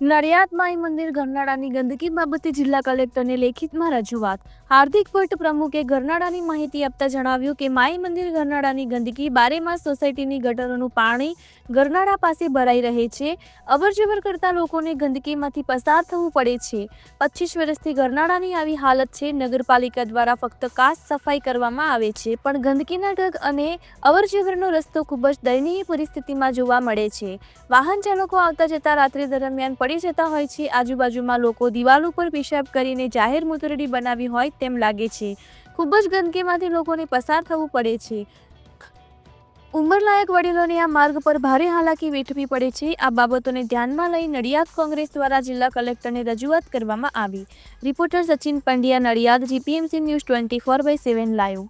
Nadiad Mai Mandir ગરનાળાની ગંદકી બાબતે જિલ્લા કલેક્ટરને લેખિતમાં રજૂઆત. હાર્દિક ભટ્ટ પ્રમુખે ગરનાળાની માહિતી આપતા જણાવ્યું કે માઈ મંદિર ગરનાળાની ગંદકી બારેમાસ સોસાયટીની ગટરોનું પાણી ગરનાળા પાસે ભરાઈ રહે છે. અવરજવર કરતા લોકોને ગંદકીમાંથી પસાર થવું પડે છે. પચીસ વર્ષથી ગરનાળાની આવી હાલત છે. નગરપાલિકા દ્વારા ફક્ત કાસ સફાઈ કરવામાં આવે છે, પણ ગંદકીના ઢગ અને અવરજવરનો રસ્તો ખૂબ જ દયનીય પરિસ્થિતિમાં જોવા મળે છે. વાહન ચાલકો આવતા જતા રાત્રિ દરમિયાન પડી જતા હોય છે. આજુબાજુમાં લોકો દિવાલ ઉપર પેશાબ કરીને જાહેર મૂતરડી બનાવી હોય તેમ લાગે છે. ખૂબ જ ગંદકીમાંથી લોકોને પસાર થવું પડે છે. ઉંમરલાયક વડીલોને આ માર્ગ પર ભારે હાલાકી વેઠવી પડે છે. આ બાબતોને ધ્યાનમાં લઈ નડિયાદ કોંગ્રેસ દ્વારા જિલ્લા કલેક્ટરને રજૂઆત કરવામાં આવી. Reporter Sachin Pandya, Nadiad, GPMC news twenty four by seven live.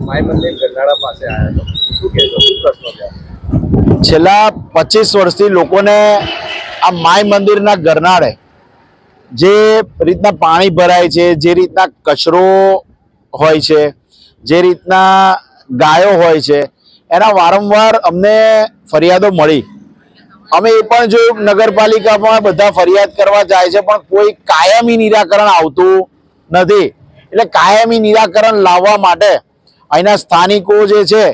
Mai Mandir ગરનાળા પાસે આવ્યા હતો. શું કહેશો? શું પ્રશ્નો છેલ્લા પચીસ વર્ષથી લોકોને આ માય મંદિરના ગરનાળે જે રીતના પાણી ભરાય છે, જે રીતના કચરો હોય છે, જે રીતના ગાયો હોય છે, એના વારંવાર અમને ફરિયાદો મળી. અમે એ પણ જોયું, નગરપાલિકામાં બધા ફરિયાદ કરવા જાય છે, પણ કોઈ કાયમી નિરાકરણ આવતું નથી. એટલે કાયમી નિરાકરણ લાવવા માટે અહીંના સ્થાનિકો જે છે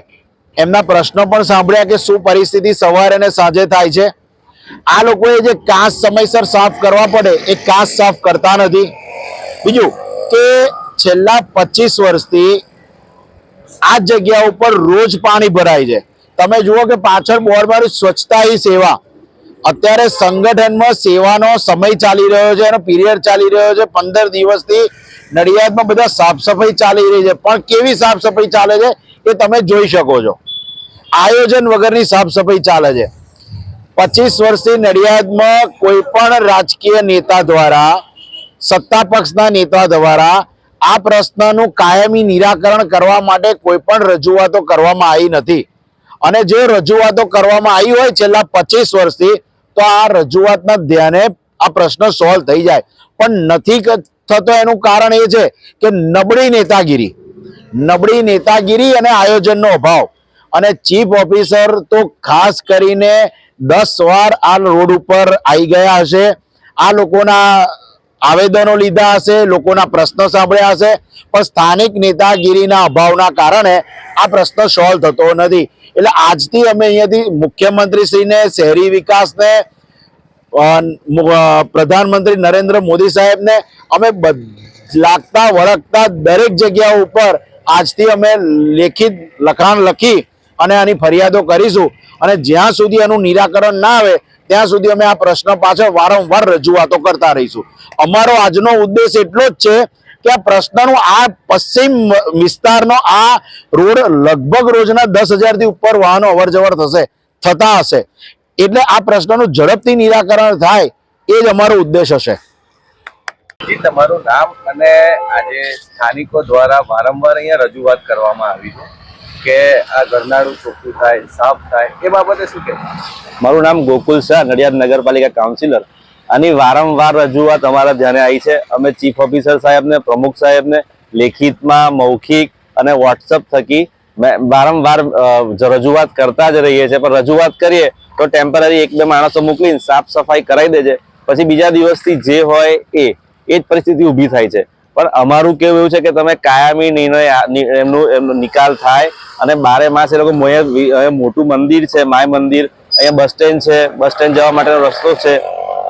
એમના પ્રશ્નો પણ સાંભળ્યા કે શું પરિસ્થિતિ સવારે અને સાંજે થાય છે? આ લોકોએ જે કાચ સમયસર સાફ કરવા પડે, એ કાચ સાફ કરતા નથી. બીજું કે છેલ્લા પચીસ વર્ષથી આ જગ્યા ઉપર રોજ પાણી ભરાય છે. તમે જુઓ કે પાછળ બોર્ડ સ્વચ્છતા હી સેવા. અત્યારે સંગઠનમાં સેવાનો સમય ચાલી રહ્યો છે એનો પીરિયડ ચાલી રહ્યો છે. પંદર દિવસથી નડિયાદમાં બધા સાફ સફાઈ ચાલી રહી છે. પણ કેવી સાફ સફાઈ ચાલે છે? એ તમે જોઈ શકો છો. આયોજન વગરની સાફ સફાઈ ચાલે છે. પચીસ વર્ષથી નડિયાદમાં કોઈ પણ રાજકીય નેતા દ્વારા, સત્તા પક્ષના નેતા દ્વારા આ પ્રશ્નનું કાયમી નિરાકરણ કરવા માટે કોઈ પણ રજૂઆતો કરવામાં આવી નથી. અને જે રજૂઆતો કરવામાં આવી હોય છેલ્લા પચીસ વર્ષથી, તો આ રજૂઆતના ધ્યાને આ પ્રશ્ન સોલ્વ થઈ જાય. પણ નથી થતો એનું કારણ એ છે કે નબળી નેતાગીરી નબળી નેતાગીરી અને આયોજનનો અભાવ. અને ચીફ ઓફિસર તો ખાસ કરીને દસ વાર આ રોડ ઉપર આવી ગયા હશે. આ લોકોના આવેદનો લીધા હશે, લોકોના પ્રશ્નો સાંભળ્યા હશે. પણ સ્થાનિક નેતાગીરીના અભાવના કારણે આ પ્રશ્ન સોલ્વ થતો નથી. એટલે આજથી અમે અહીંયાથી મુખ્યમંત્રીશ્રીને, શહેરી વિકાસને પ્રધાનમંત્રી નરેન્દ્ર મોદી સાહેબને અમે લાગતા, વળગતા દરેક જગ્યા ઉપર આજથી અમે લેખિત લખાણ લખી અને આની ફરિયાદો કરીશું. અને જ્યાં સુધી એનું નિરાકરણ ના આવે, ત્યાં સુધી અમે આ પ્રશ્ન પાછળ વારંવાર રજૂઆતો કરતા રહીશું. અમારો આજનો ઉદ્દેશ એટલો જ છે કે આ પ્રશ્નનું આ પશ્ચિમ વિસ્તારનો આ રોડ લગભગ રોજના દસ હજારથી ઉપર વાહનો અવરજવર થશે, થતા હશે. એટલે આ પ્રશ્નનું ઝડપથી નિરાકરણ થાય, એ જ અમારો ઉદ્દેશ હશે. જી તમારું નામ અને આજે સ્થાનિકો દ્વારા વારંવાર અહીંયા રજૂઆત કરવામાં આવી છે કે આ ઘરનાળું ચોખ્ખું થાય, સાફ થાય, એ બાબતે શું કહેવું? મારું નામ ગોકુલ શાહ નડિયાદ નગરપાલિકા કાઉન્સિલર. આની વારંવાર રજૂઆત અમારા ધ્યાને આવી છે. અમે ચીફ ઓફિસર સાહેબને, પ્રમુખ સાહેબને લેખિતમાં, મૌખિક અને વોટ્સઅપ થકી વારંવાર રજૂઆત કરતા જ રહીએ છીએ. પણ રજૂઆત કરીએ તો ટેમ્પરરી એક બે માણસો મોકલીને સાફ સફાઈ કરાવી દેજે. પછી બીજા દિવસથી જે હોય એ. એ જ પરિસ્થિતિ ઊભી થાય છે. પણ અમારું કેવું એવું છે કે તમે કાયમી નિર્ણય એમનું, એમનો નિકાલ થાય અને બારે માસ એ લોકો મોટું મંદિર છે, માય મંદિર, અહીંયા બસ સ્ટેન્ડ છે, બસ સ્ટેન્ડ જવા માટેનો રસ્તો છે.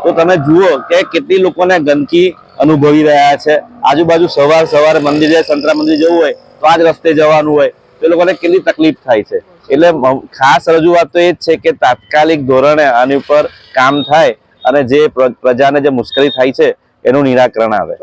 તો તમે જુઓ કે કેટલી લોકોને ગંદકી અનુભવી રહ્યા છે. આજુબાજુ સવાર સવારે મંદિર જાય સંતરા મંદિર જવું હોય તો આ જ રસ્તે જવાનું હોય. તો એ લોકોને કેટલી તકલીફ થાય છે. એટલે ખાસ રજૂઆત તો એ જ છે કે તાત્કાલિક ધોરણે આની ઉપર કામ થાય અને જે પ્ર- પ્રજાને જે મુશ્કેલી થાય છે એનું નિરાકરણ આવે.